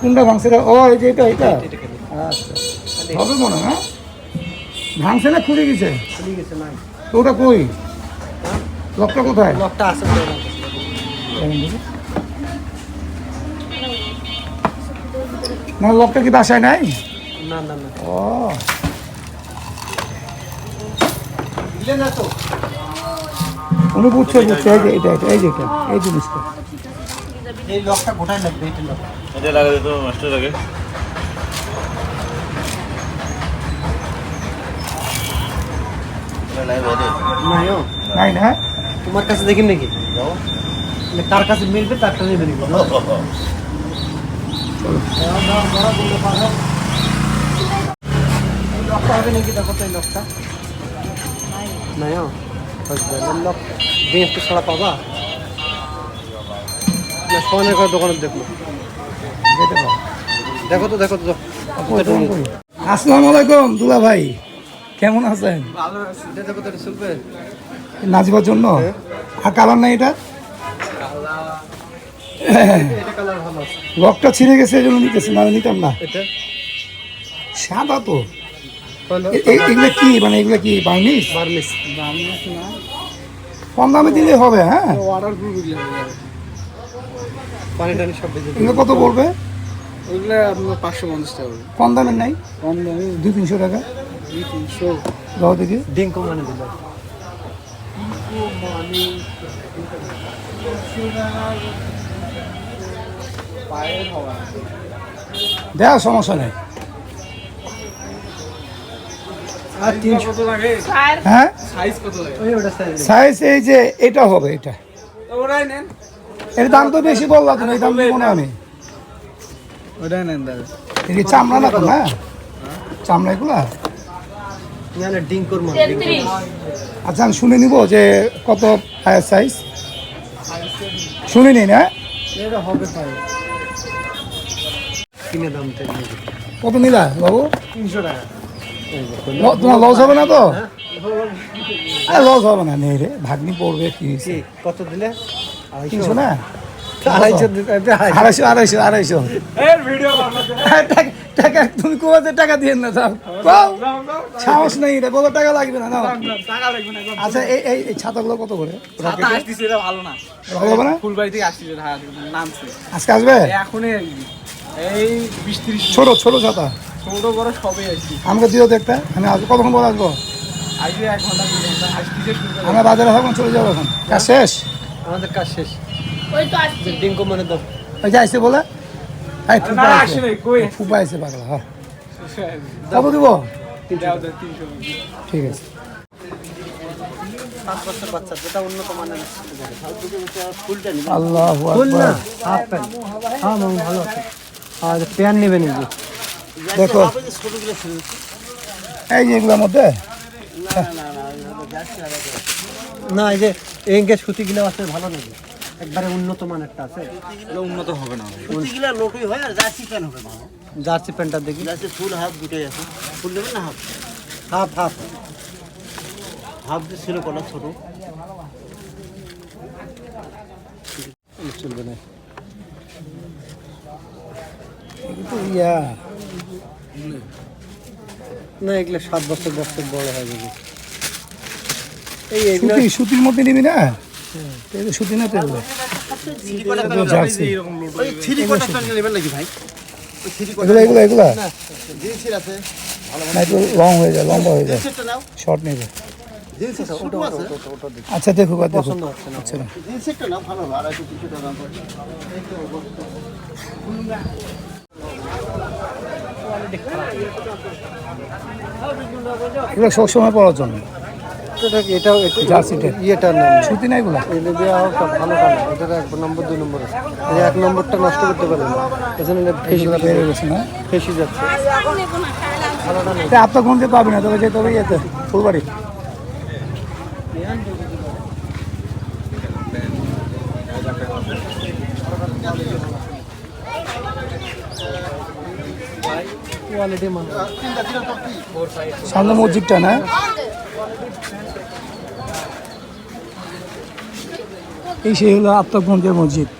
কোনটা ভাঙছে? ও এই যে এটা এটা। আচ্ছা। হবে মনে হয়? ভাঙছে না খুলে গেছে? তো ওটা কই? লকটা কোথায়? লকটা আছে না লকটা কি বাসায় নাই? না না না। ও। দিলে না তো? উনি বুঝছে বুঝছে এই যে এটা এই যে এটা এই জিনিসটা। এই লকটা গোটাই লাগবে এটা লক এটা লাগা দিত মাস্টার লাগে এটা নাই বাইরে নাই ও নাই না তোমার কাছে দেখি নাকি যাও মানে কার কাছে মিলবে তারটা নেবে নাকি এই লকটা হবে নাকি দেখো তো এই লকটা নাই ও লক দিয়ে একটু ছাড়া পাবা না সোয়ানের করে দোকানে দেখো যেতে পারো দেখো তো দেখো তো আসসালামু আলাইকুম দুলা ভাই। কেমন আছেন? নাচবার জন্য? আর কালার নাই এটা? লকটা ছিঁড়ে গেছে এই জন্য নিতেছে না নিতাম না। এটা? সাদা তো। এগুলো কি মানে এগুলো কি বার্নিশ বার্নিশ কম দামে দিলে হবে হ্যাঁ? অর্ডার পানি টানি সব বেজে এগুলো কত পড়বে? ওগুলো আপনার পাঁচশো পঞ্চাশ টাকা হবে কম দামের নাই? কম দামে দুই তিনশো টাকা। দুই তিনশো। দাও দেখি। ডিঙ্কো মানে দিল দেওয়া সমস্যা নেই। আর তিনশো লাগে? হ্যাঁ? সাইজ কত লাগে? ওই ওটা সাইজ। সাইজ এই যে এটা হবে এটা। ওরাই নেন। এর দাম তো বেশি বললাম তুমি এই দাম দেবো না আমি। ওটাই নেন দাদা। এই চামড়া না তো না? চামড়া এগুলা? মানে আচ্ছা আমি শুনে নিব যে কত হায়ার সাইজ। শুনে নি না এটা হবে তাই। কিনে দাম থেকে। কত নিলা বাবু? তিনশো টাকা। তোমার লস হবে না তো? লস হবে না নেই রে ভাগ্নি পড়বে কি হয়েছে? কি কত দিলে? তিনশো না? আড়াইশো আড়াইশো আড়াইশো আড়াইশো। হ্যাঁ, টাকা- টাকা তুমি কোথাতে টাকা দিয়ে না দাও। সাহস নেই রে বলো টাকা লাগবে না দাও। আচ্ছা এই এই এই ছাতাগুলো কত করে? ছাতা আসতেছে এটা ভালো না। ভালো হবে না? ফুলবাড়ি থেকে আসতেছে ঢাকা থেকে, নামছে। আজকে আসবে? এখন এই বিশ ত্রিশ ছোট ছোট ছাতা। ছোট বড় সবই আসছি। আমাকে দিও তো একটা আমি আসব কতক্ষণ পর আসব? আমরা বাজারে এখন চলে যাব এখন। কাজ শেষ? আমাদের কাজ শেষ। ওই তো আসছি। ডিঙ্কো মানে দাও ওই যে আসছে বলে? এই ফুপা না আসে নাই কই? ফুপা আছে পাগলা হ্যাঁ কত দিব? ঠিক আছে। Allah half pant. হ্যাঁ ভালো আছে। আর নেবেন দেখো। এই যে এগুলোর মধ্যে? না এই যে এঙ্গে সুতিগুলো আছে ভালো নাকি একবারে উন্নত মানেরটা আছে। উন্নত হবে না। প্রতিগুলা লোটই হয় আর জার্সি প্যান হবে ভালো। জার্সি প্যান্টটা দেখি। জার্সি ফুল হাফ দুটোই আছে। ফুল নেবেন না হাফ? Half half. হাফ যে ছিল কটা ছোট? চলবে না। এগুলো ইয়া না এগুলো সাত বছর বছর বড় হয়ে যাবে সুতি সুতির মধ্যে নিবি না? সুতি না তো এগুলো? এগুলো এগুলো লং হয়ে যায় লম্বা হয়ে যায়। শর্ট নেবে আচ্ছা দেখো দেখো। আচ্ছা এগুলো সবসময় পরার জন্য। এটা এটাও জার্সিটা। ইয়েটার নাম। এটা দেওয়া হোক ভালো কালার এটার এক নম্বর দুই নম্বর এই এক নম্বরটা নষ্ট করতে না। ফেসি না? ফেসি যাচ্ছে। আপনার কোন পাবি না? তবে যেতে হবে ইয়েতে ফুলবাড়ি। মানে সামনে মসজিদটা না? এই সেই হলো আত্মগঞ্জের মসজিদ।